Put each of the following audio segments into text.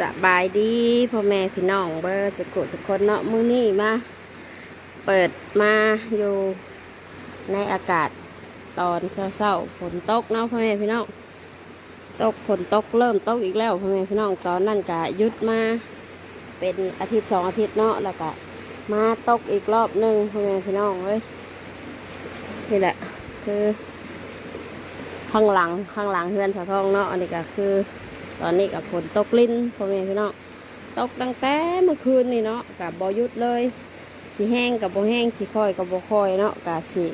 สบายดีพ่อแม่พี่น้องเบอร์จะกุจะคนเนาะมื้อนี้มา เปิดมาอยู่ในอากาศตอนเช้าๆฝนตกเนาะพ่อแม่พี่น้องตกฝนตกเริ่มตกอีกแล้วพ่อแม่พี่น้องตอนนั้นก็หยุดมาเป็นอาทิตย์สองอาทิตย์เนาะแล้วก็มาตกอีกรอบหนึ่งพ่อแม่พี่น้องเว้ยนี่แหละคือ ข้างหลังข้างหลังเฮือนสะท้องเนาะอันนี้ก็คือ ตอนนี้กับฝนตกลิ้นพ่อแม่พี่น้องตกตั้งแต่เมื่อคืนนี่เนาะกับบหยุดเลยสีแห้งกับบ่แห้งสีค่อยกับบ่ค่อยเนาะกับสี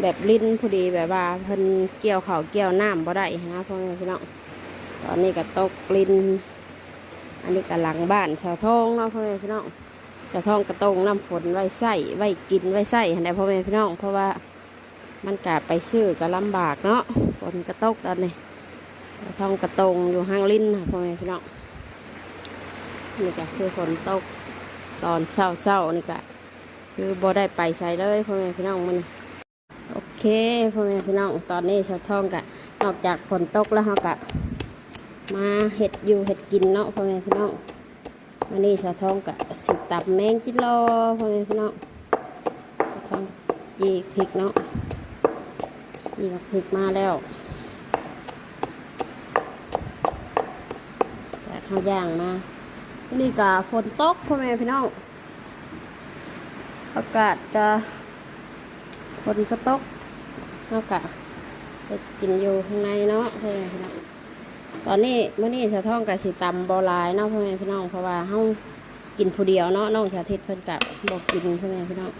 แบบลิ้นพอดีแบบว่าเพิ่นเกี่ยวเขาเกี่ยวน้ำบ่ได้นะพ่อแม่พี่น้องตอนนี้ก็ตกลิ้นอันนี้ก็หลังบ้านสะท้องเนาะพ่อแม่พี่น้องสะท้องกระตงน้ำฝนไว้ใส่ไว้กินไว้ใส่ให้ได้พ่อแม่พี่น้องเพราะว่ามันกะไปซื้อก็ลำบากเนาะฝนกระตกตอนนี้ ท้องกระตงอยู่ห้างลิ้นค่ะพ่อแม่พี่น้องนี่ก็คือฝนตกตอนเช้าเช้านี่ก็คือบ่ได้ไปใส่เลยพ่อแม่พี่น้องมันโอเคพ่อแม่พี่น้องตอนนี้ชาวท้องกะนอกจากฝนตกแล้วเขากะมาเห็ดอยู่เห็ดกินเนาะพ่อแม่พี่น้องวันนี้ชาวท้องกะสิตับแมงจิโลพ่อแม่พี่น้องชาวท้องจีกพริกเนาะจีกพริกมาแล้ว จากข้าย่างมานี่ก็ฝนตกพ่อแม่พี่น้องอากาศก็ฝนก็ตกเอากะไปกินอยู่ข้างในเนาะพ่อแม่พี่น้องตอนนี้เมื่อนี้สะท้องกับสีตำบอลายเนาะพ่อแม่พี่น้องเพราะว่าเฮากินผู้เดียวเนาะน้องสาธิตเพิ่นกะบอกกินพ่อแม่พี่น้อง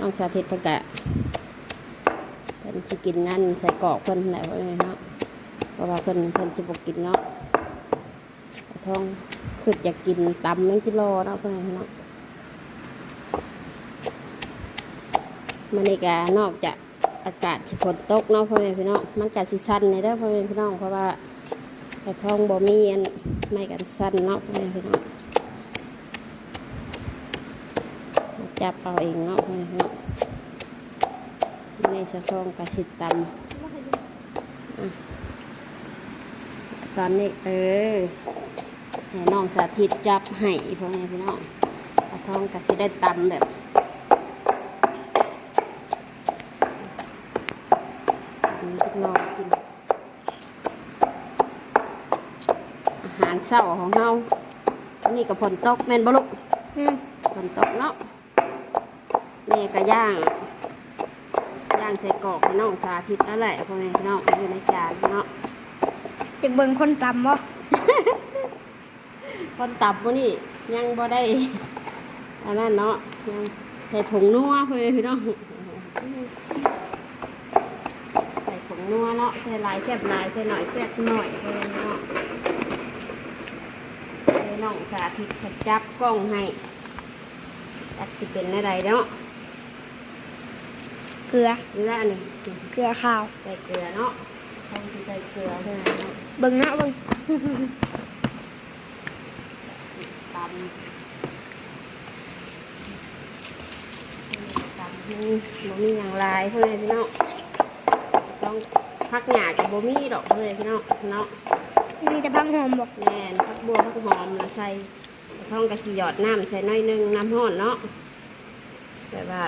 น้องสาธิตเพิ่นกะเพิ่นสิกินนั่นใส่กรอกเพิ่นแหละพ่อแม่พี่น้องเพราะว่าเพิ่นเพิ่นสิบอกกินเนาะ ท้องคืออยากกินตำแมงกิโลเนาะเพื่อนพี่น้องมันนี่กนอกจากอากาศฝนตกเนาะพ่อแม่พี่น้องมันกัดสิสั้นในเด้อพ่อแม่พี่น้องเพราะว่าไอ้ท้องบ่มีอันไม่กันสั้นเนาะพ่อแม่พี่น้องจับเอาเองเนาะพ่อแม่พี่น้องในสะท้องกัดสิตำอะตอนนี้เออ ให้น้องสาธิตจับให้พ่อแม่พี่น้องปลาทองก็สิได้ตำแบบนี้พี่น้องกิน อาหารเช้าของเฮาอันนี่กับผลตกแม่นบ่ลุกอืมผลตกเนาะแม่ก็ย่าง ย่างใส่กรอกให้น้องสาธิตนั่นแหละพ่อแม่พี่น้องอยู่ในจานเนาะเด็กเบิ่งคนตำบ่ คนตับมื้อนี้ยังบ่ได้ อันนั้นเนาะยังใส่ผงนัวเพื่อนพี่น้องใส่ผงนัวเนาะใส่หลายแซ่บหลายใส่หน่อยแซ่บหน่อยเพื่อนเนาะให้น้องสาธิตขจับกล้องให้จักสิเป็นอะไรเนาะเกลือ เกลืออันนี้เกลือข้าว ใส่เกลือเนาะทำที่ใส่เกลือเท่านั้นเนาะเบิ่งนะเบิ่ง ตำตำให้บ่มีอย่างไรเพื่อนพี่น้องต้องพักหยากับบ่มีดอกเพื่อนพี่น้องเนาะมีแต่พังหอมบ่แม่นพักบัวพักหอมแล้วใส่ท้องกระสีหยอดน้ำใส่น้อยหนึงน้ำห้อนเนาะแบบว่า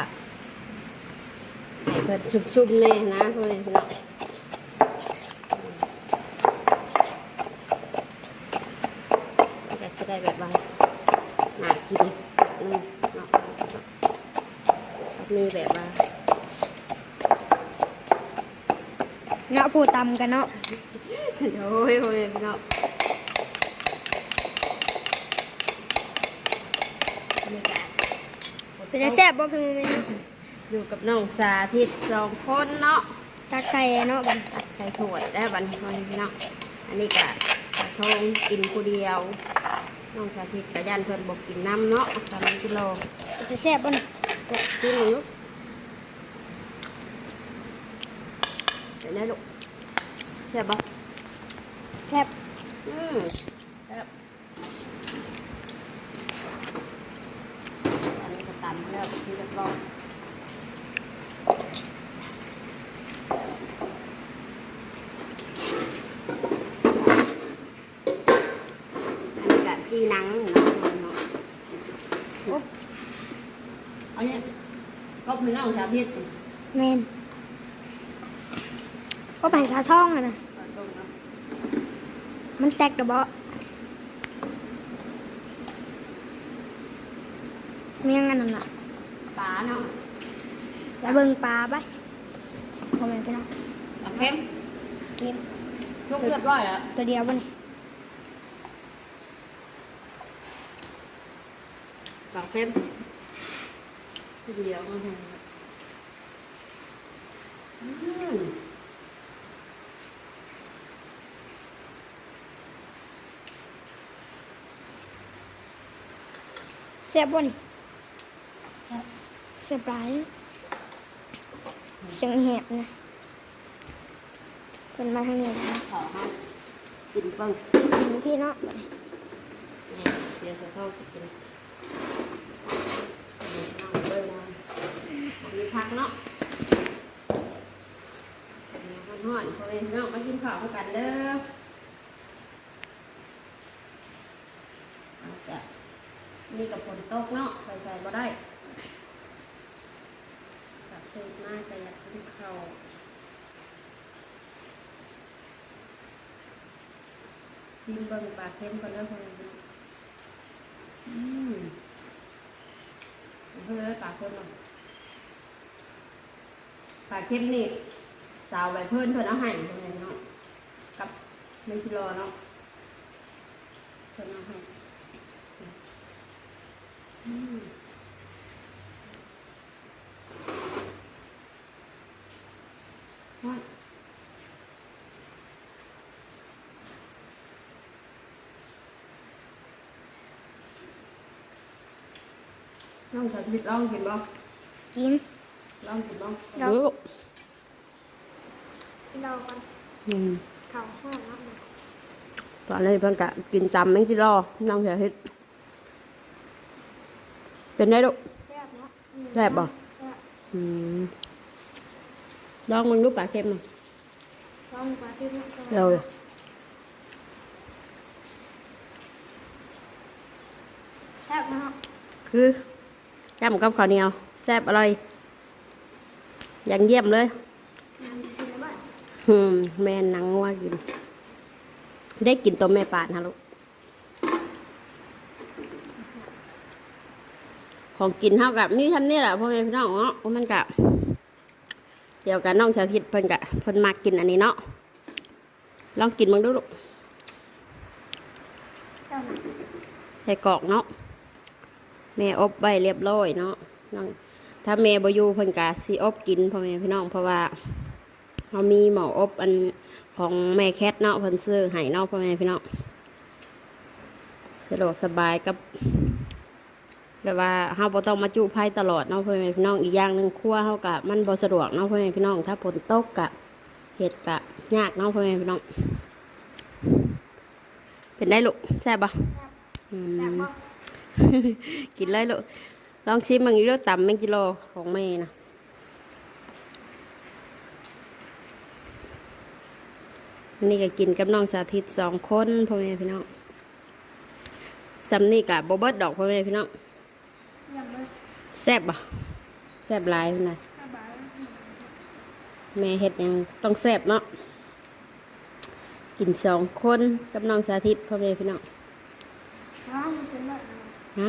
ให้เพิ่นชุบๆเลยนะเพื่อนพี่น้องก็จะได้แบบว่าน่ากินอืมเนาะ มีแบบว่าเนาะผู้ตำกันเนาะโอ้ยโอ้ยพี่น้องบรรยากาศเป็นจะแซ่บบ่คือมันอยู่กับน้องสาธิตสองคนเนาะตักใส่เนาะบัดตักใส่ถ้วยได้บัดนพี่น้องอันนี้ก็กระทงกินผู้เดียวน้องสาธิตกระยันเพิ่นบอกกินน้ำเนาะตอนนี้กิโลเป็นจะแซ่บบ่นี่ตกกินหนึ่งลูก เดี๋ยวนะลูกใช่บปะแซ่บอืมครับอันนี้ก็ตำแล้วที่เรียบร้อยอันนี้ก็จีหนังเนาะเนาะเอาเนี่ยก็พี่น้องชาวพิษเมน ก็ไปสาท่องอะนะมันแตกกระเบาะเมียงอันนั้นน่ะปลาเนาะแล้วเบิ่งปลาไปพ่อแม่พี่น้องปลาเค็มเก็บชุกเรียบร้อยแล้วตัวเดียวบ่นี่ปลาเค็มทีเดียวก็เห็นอืม ซ่บบ่นี่แซ่บหลายเสียงแหบนะเพิ่นมาทางนี้นะขอให้กินเพิ่งกินพี่เนาะบัดนี้นี่เดี๋ยวจะเข้าจะกินนี่น้องเบิ้งนะมีพักเนาะมันห่อนพ่อเองเนาะมากินข้าวด้วยกันเด้อเอาจ้ะ นี่กับฝนตกเนาะใส่ใส่บ่ได้กลับเพิ่มมากแต่อยากกินข้าวซิมเบิ้งปลาเค็มกันเด้อพ่อเองเนอืมเพื่อปลาเค็มเนาะปลาเค็มนี่สาวใบเพิ่นเพิ่นเอาให้พ่อเองเนาะกับไม่กิโลเนาะเพิ่นเอาให้ ว่าลองสาธิตลองกินบ้างกินลองกินบ้างเราลูกเรากันอืมข้าวห้อนเนาะตอนนี้เพิ่นกะกินจำแมงจิรอน้องสาธิต เป็นได้ลูกแซ่บเนาะแซ่บบ่แซ่บอืมลองมึงดูปลาเค็มหน่อยลองปลาที่นี่เราแซ่บเนาะคือจำกับข้าวเหนียวแซ่บอร่อยอย่างเยี่ยมเลยน้ำกินแล้วบ่อืมแม่นังงัว่ากิน ได้กินตัวแม่ปาดนะลูก ของกินเท่ากับนี่ทำนี่แหละพ่อแม่พี่น้องเนาะว่ามันกะเดี๋ยวกับน้องชาวคิดเพิ่นกะเพิ่นมากินอันนี้เนาะลองกินมึงดูลูกใส่กอกเนาะแม่อบไว้เรียบร้อยเนาะน้องถ้าแม่บอยู่เพิ่นกะสิอบกินพ่อแม่พี่น้องเพราะว่าเรามีหมออบอันของแม่แคทเนาะเพิ่นซื้อให้เนาะพ่อแม่พี่น้องสะดวกสบายกับ แบบว่าเฮาบ่ต้องมาจุไผตลอดเนาะพ่อแม่พี่น้องอีกอย่างหนึ่งครัวเฮากะมันบ่สะดวกเนาะพ่อแม่พี่น้อง ถ้าฝนตกกะเฮ็ดกะยากเนาะพ่อแม่พี่น้อง เป็นได้ลูกแซ่บบ่อืมกินเลยลูกลองชิมมังอยู่ด้วยตำแมงจิโลของแม่นะนี่ก็กินกับน้องสาธิตสองคนพ่อแม่พี่น้องซัมนี่กับโบเบิร์ตดอกพ่อแม่พี่น้อง แซ่บบ่แซ่บหลายเพิ่นน่ะสบายแม่เฮ็ดหยังต้องแซ่บเนาะกินสองคนกับน้องสาธิตพ่อแม่พี่น้องท้องมันเป็นแบบฮะ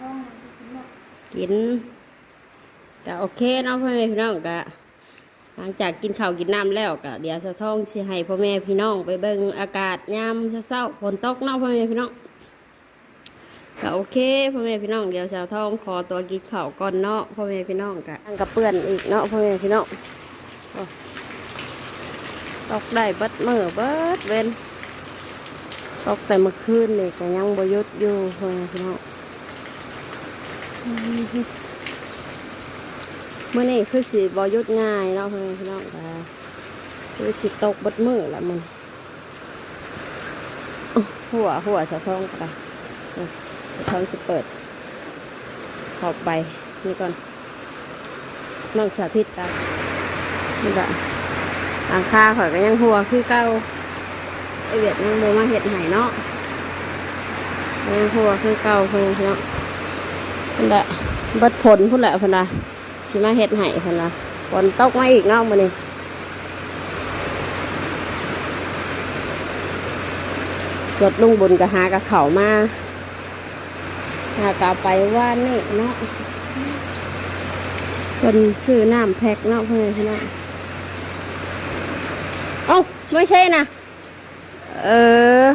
ท้องมันเป็นแบบกินก็โอเคเนาะพ่อแม่พี่น้องก็หลังจากกินข้าวกินน้ำแล้วก็เดี๋ยวสะท้องสิให้พ่อแม่พี่น้องไปเบิ่งอากาศยามเช้าๆฝนตกเนาะพ่อแม่พี่น้อง ก็โอเคพ่อแม่พี่น้องเดี๋ยวสาวทองขอตัวกินข้าวก่อนเนาะพ่อแม่พี่น้องก็ตั้งกับเปื้อนอีกเนาะพ่อแม่พี่น้องตกได้เบิดมือเบิดเว้นตกแต่เมื่อคืนนี่ก็ยังบยุดอยู่พ่อแม่พี่น้องเมื่อนี้คือสีบอยุดง่ายเนาะพี่พี่น้องค่ะคือสิตกบดมือละมันอุ๊ยหัวหัวสะท้องไปนี่สะ ท้องจะเปิดขอบไปนี่ก่อนน้องสาธิตกันนี่ก็อ่างคาข่อยก็ยังหัวคือเก่าไอเวียดยังโมมาเห็ดไห้เนาะยังหัวคือเก่าเพิ่นเนาะพุ่นแหละบิดผลพุ่นละพุ่นน่ะสิมาเฮ็ดให้พุ่นน่ะฝนตกมาอีกเนาะมื้อนี้รถลุงบุญก็หากับเขามา หากเอาไปว่านนี่เนาะเพิ่นซื้อน้ำแพ็คเนาะเพิ่นพี่น้องเอ้าไม่ใช่นะเออ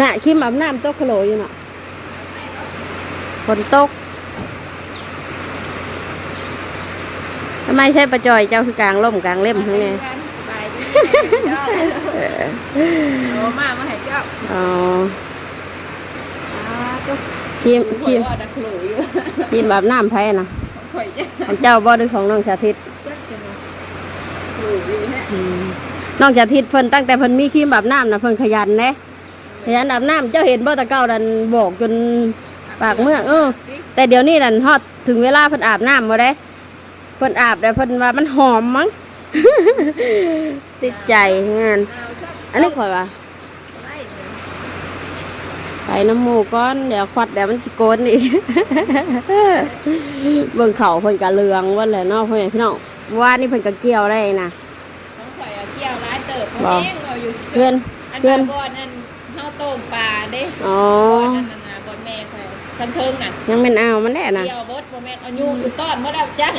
น่ะคิมอาบน้ำตกขโหลอยู่น่ะฝนตกทำไมใช่ประจอยเจ้าคือกลางล่มกลางเล่มทั้งไงสบายดีเจ้าโอ้มามาให้เจ้าอ๋อ อ่าก็คิมคิคิมมว่าดักหลูอยู่คิมอาบน้ำไผ่นะข่อยเจ้าของเจ้าบ่หรือของน้องชาทิตจักจังหลูอยู่แฮะอืมน้องชาทิตเพิ่นตั้งแต่เพิ่นมีคิมอาบน้ำนะเพิ่นขยันเด้ขยันอาบน้ำเจ้าเห็นบ่ตะเก้าดันบอกจนปากเมือกเออ แต่เดี๋ยวนี้นั่นฮอดถึงเวลาเพิ่นอาบน้ำมาได้เพิ่นอาบแต่เพิ่นว่ามันหอมมั้งติดใจงานเอาจักอันนี้ข่อยว่าไล่ ไปน้ำหมูก้อนเดี๋ยวควัดเดี๋ยวมันสิโกนอีกเบิ่งเขาเพิ่นกะเลืองว่าแหละเนาะพ่อแม่พี่น้องว่านี่เพิ่นกะเกี่ยวได้นะน้องข่อยเอาเกี่ยวร้ายเติบบ่เองเราอยู่เพื่อนอันเพื่อนบอนอันเฮาต้มปลาเด้อ๋อบ่อนอันนั้นน่ะบอนแม่ข่อยทันเทิงน่ะยังเป็นเอามันแน่นะเกี่ยวเบิดบ่แม่นเอายุงอยู่ต้อนบ่ได้จัก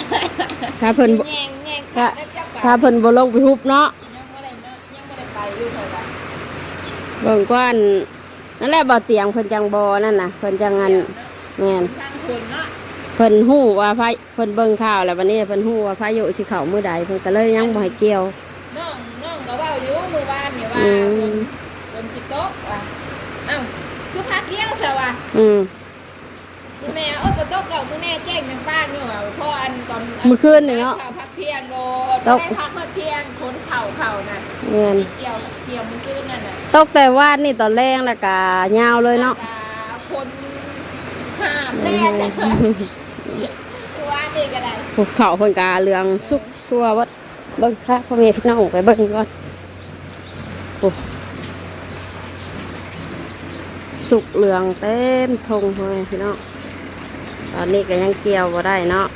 ถ้าเพิ่นบ่แยงแยงถ้าได้จักปลาถ้าเพิ่นบ่ลงไปฮุบเนาะยังบ่ได้เนาะยังบ่ได้ไปอยู่ข่อยว่าเบิ่งก้อน นั่นแหละบ่เตียงเพิ่นจังบ่นั่นน่ะเพิ่นจังงันแม่นทางคนเนาะเพิ่นฮู้ว่าพาเพิ่นเบิ่งข่าวแล้ววันนี้เพิ่นฮู้ว่าพายุสิเข้ามื้อใดเพิ่นก็เลยยังบ่ให้เกี่ยวน้องน้องก็เว่าอยู่มือวานนี่ว่าอืมบนบนจิตโต๊ะว่ะเอ้าคือพักเลี้ยวซะว่ะอืมคุณแม่โอ้ปโต๊ะเก่าคุณแม่แจ้งทางบ้านอยู่ว่ะพ่ออันก่อนมื้อคืนนี่เนาะข่าวพักเที่ยงโลโต๊ะได้พักเมื่อเที่ยงคนเข่าเข่าน่ะแม่นเกี่ยวเกี่ยวมันซื้อนั่นน่ะ ตกแต่ว่านนี่ตอนแรกแล้วก็ยาวเลยเนาะแล้วก็คนห้ามแล่นตัวนี่ก็ได้ภูเขาเพิ่นกาเรืองสุกทั่ววัดเบิ่งค่ะพ่อแม่พี่น้องไปเบิ่งก่อนโอ้สุกเหลืองเต็มทงพ่อแม่พี่น้องตอนนี้ก็ยังเกี่ยวบ่ได้เนาะ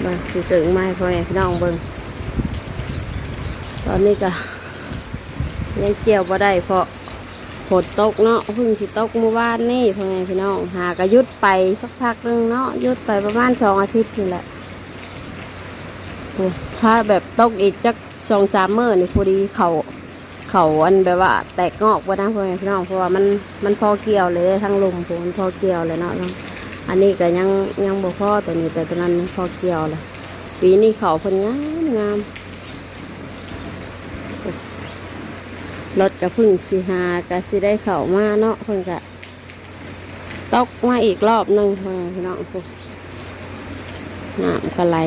เบิ่งสิถึงไม้พ่อแม่พี่น้องเบิ่งตอนนี้ก็ ยังเกี่ยวบ่ได้เพราะฝนตกเนาะเพิ่งสิตกเมื่อวานนี่พ่อแม่พี่น้องหากระยุดไปสักพักนึงเนาะยุดไปประมาณสองอาทิตย์นี่แหละถ้าแบบตกอีกจักสองสามมื้อนี่พอดีเขาเขาอันแบบว่า แตกงอกไปนะพ่อแม่พี่น้องเพราะว่ามันมันพอเกี่ยวเลยทั้งลมผมมันพอเกี่ยวเลยเนาะอันนี้ก็ยังยังบ่พอตัวนี้แต่ตัวนั้นพอเกี่ยวเลยปีนี้เขาเพิ่นงามงาม รถก็เพึ่งสิหากะสิได้เข้ามาเนาะเพิ่นก็ตกมาอีกรอบหนึงพ่อแม่พี่น้องโอ้น้ำก็ไหล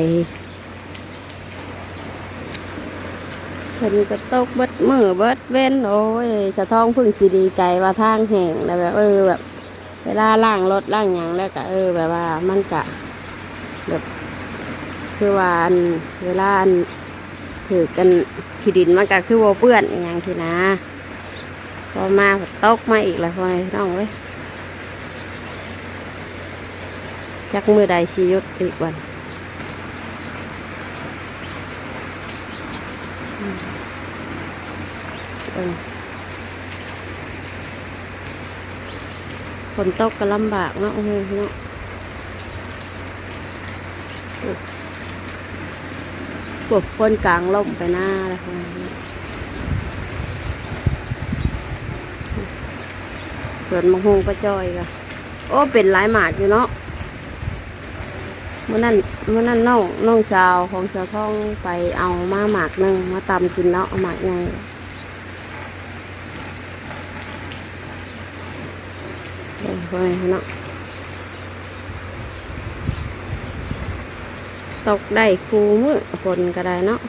เพิ่นก็ตกเบิดมือเบิดเว้นโอ้ยจะท้องพึ่งสีดีใจว่าทางแห้งแล้วแบบเออแบบ เวลาล่างรถล่างหยังแล้วก็เออแบบว่ามันกะแบบคือว่าอันเวลาอัน ถือกันขีดินมันก็คือว่าเปื้อนอย่างที่นะพอมาตกมาอีกแล้วพอน้องเว้ยจักมือใดชียุดอีกวันฝนตกก็ลำบากเนาะโอ้โหเนาะโอ้ ปวคนกลางล่มไปหน้าแล้วค่ะสวนมะฮงประจอยก็โอ้เป็นหลายหมากอยู่เนาะเมื่อนั้นเมื่อนั้นน้องน้องสาวของสาวทองไปเอามาหมากหนึ่งมาตำกินเนาะเอาหมากไงเดี๋ยวค่อยเนาะ ตกได้คูมือฝนก็ได้เนาะ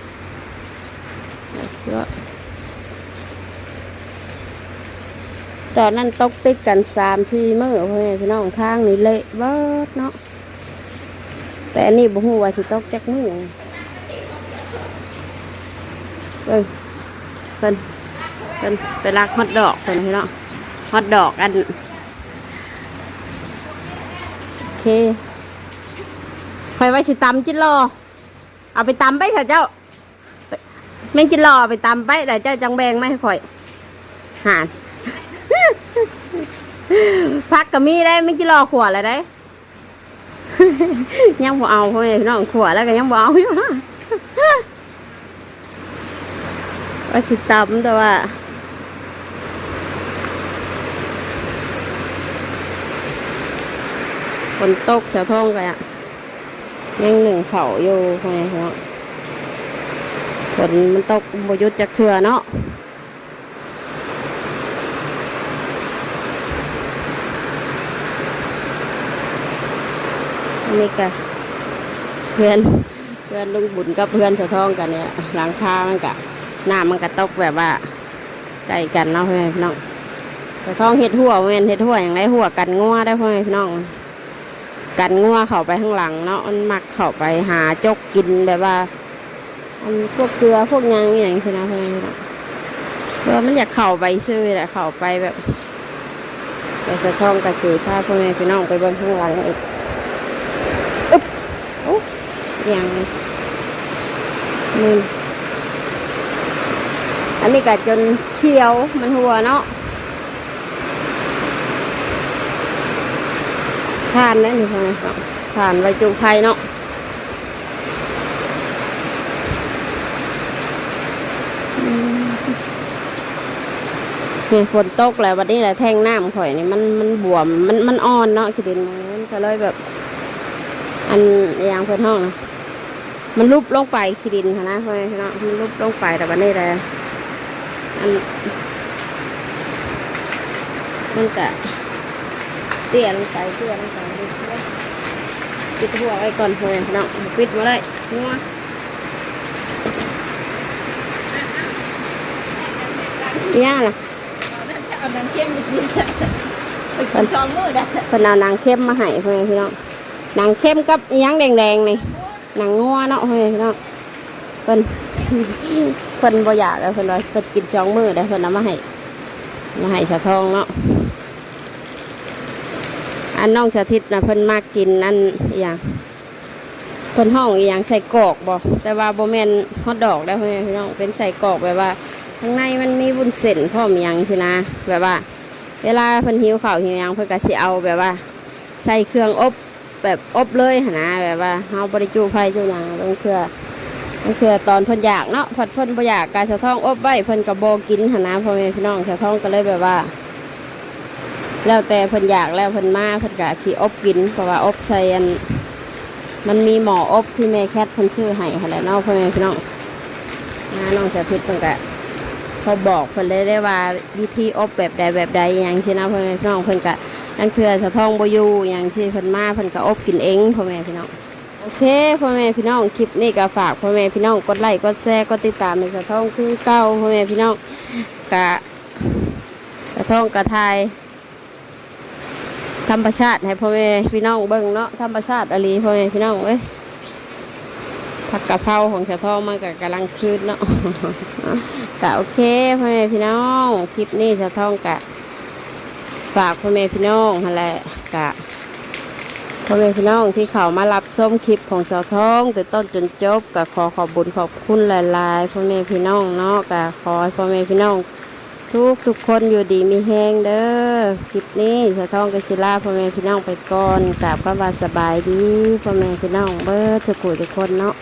แล้วก็ตอนนั้นตกติดกันสามทีมือพ่อแม่พี่น้องทางนี่เละเบิดเนาะแต่อันนี้บ่ฮู้ว่าสิตกจักมือเอ้ยเพิ่นเป็นไปรักฮอตดอกเป็นพี่น้องฮอตดอกอันโอเค คอยไว้สิตำจิโลเอาไปตำไปเถอะเจ้าแม่งจิโลเอาไปตำไปแต่เจ้าจังแบงไม่ให้ข่อยหานพักกับมีได้ไม่กี่รอขวดเลยได้ยังบ่เอาพ่อแม่พี่น้องขวดแล้วก็ยังบ่เอาอยู่ว่าสิตำแต่ว่าฝนตกเสียท้องกันอะ ยังหนึ่งเขาอยู่พ่อแม่พี่น้องฝนมันตกบยุดจากเถื่อเนาะนนี้ก็เพื่อนเพื่อนลุงบุญกับเพื่อนเสะท้องกันเนี่ยหลังคามันกะหน้ามันกะตกแบบว่าใกล้กันเนาะพ่อแม่พี่น้องเสะท้องเห็ดหัวเวนเห็ดหัวอย่างไรหัวกันงัวได้พ่อแม่พี่น้อง กันงัวเข้าไปข้างหลังเนาะมันมักเข้าไปหาจกกินแบบว่า อันพวกเกลือพวกยังอย่างนี้นะพ่อแม่พี่น้องเพื่อมันอยากเข้าไปซื้อแหละเข้าไปแบบแต่สะท้องกระสีผ้าพ่อแม่พี่น้องไปบนข้างหลังอีกโอ้ยังนี่อันนี้ก็จนเขียวมันหัวเนาะ ทานได้หรือเปล่าครับทานไว้จุไทยเนาะอืมนี่ฝนตกแล้ววันนี้แหละแท่งน้ำข่อยนี่มันมันบวมมันมันอ่อนเนาะคิดดินมันก็เลยแบบ อันยางเพื่อนห้องนะมันลุบลงไปขี้ดินค่ะนะเพื่อนพี่น้องมันลุบลงไปแต่วันนี้เลยอันมันกะ เตี้ยลงไปเตี้ยลงไปปิดหัวไว้ก่อนเพื่อนพี่น้องปิดมาเลยงัวย่าล่ะเอาน้ำเข้มไปกินไปกินสองมือได้เพิ่นเอานางเข้มมาให้เพื่อนพี่น้องนางเข้มกับอิหยังแดงๆนี่นางงัวเนาะเพื่อนพี่น้องเพิ่นเพิ่นบ่อยากแล้วเพิ่นว่าเพิ่นกินสองมือได้เพิ่นเอามาให้มาให้สะทองเนาะ อันน้องสาธิตนะเพิ่นมากกินอันอย่างเพิ่นห้องอหย่างใส่กรอกบ่แต่ว่าโบแมนฮอทดอกได้เพื่อนพี่น้องเป็นใส่กรอกแบบว่าข้างในมันมีวุ้นเส้นพร้อมอย่างสินะ แบบว่า เวลาเพิ่นหิวข้าวหิวยังเพิ่นก็สิเอาแบบว่า ใส่เครื่องอบแบบอบเลยนะแบบว่าเฮาบ่ได้จูไฟจูหยังบางเทื่อบางเทื่อตอนเพิ่นอยากเนาะเพิ่นเพิ่นบ่อยากกายสะท้องอบไว้เพิ่นก็บ่กินหนนะพ่อแม่พี่น้องสะท้องก็เลยแบบว่า แล้วแต่เพิ่นอยากแล้วเพิ่นมาเพิ่นก็สิอบกินเพราะว่าอบใส่อัน มันมีหม้ออบที่แม่แคทเพิ่นชื่อให้หั่นแหละเนาะพ่อแม่พี่น้องนะน้องสาธิตเพิ่นก็เขาบอกเพิ่นเลยได้ว่าวิธีอบแบบใดแบบใดอย่างสินะพ่อแม่พี่น้องเพิ่นก็นั่นคือสะท้องบอยู่อย่างที่เพิ่นมาเพิ่นก็อบกินเองพ่อแม่พี่น้องโอเคพ่อแม่พี่น้องคลิปนี้ก็ฝากพ่อแม่พี่น้องกดไลค์กดแชร์กดติดตามในสะท้องคือเก้าพ่อแม่พี่น้องกะสะท้องกะทาย ธรรมชาติให้พ่อแม่พี่น้องเบิ่งเนาะธรรมชาติอหลีพ่อแม่พี่น้องเอ้ยผักกะเพราของสะท้องมันก็กำลังคืนเนาะกะโอเคพ่อแม่พี่น้องคลิปนี้สะท้องกะฝากพ่อแม่พี่น้องนั่นแหละกะพ่อแม่พี่น้องที่เขามารับชมคลิปของสาวท้องแต่ต้นจนจบกะขอขอบบุญขอบคุณหลายๆพ่อแม่พี่น้องเนาะกะขอให้พ่อแม่พี่น้อง ทุกทุกคนอยู่ดีมีแห้งเด้อคลิปนี้สะท้องกศิลาพ่อแม่พี่น้องไปก่อนกราบก็ว่าสบายดีพ่อแม่พี่น้องเบิร์ทุกคนทุกคนเนาะ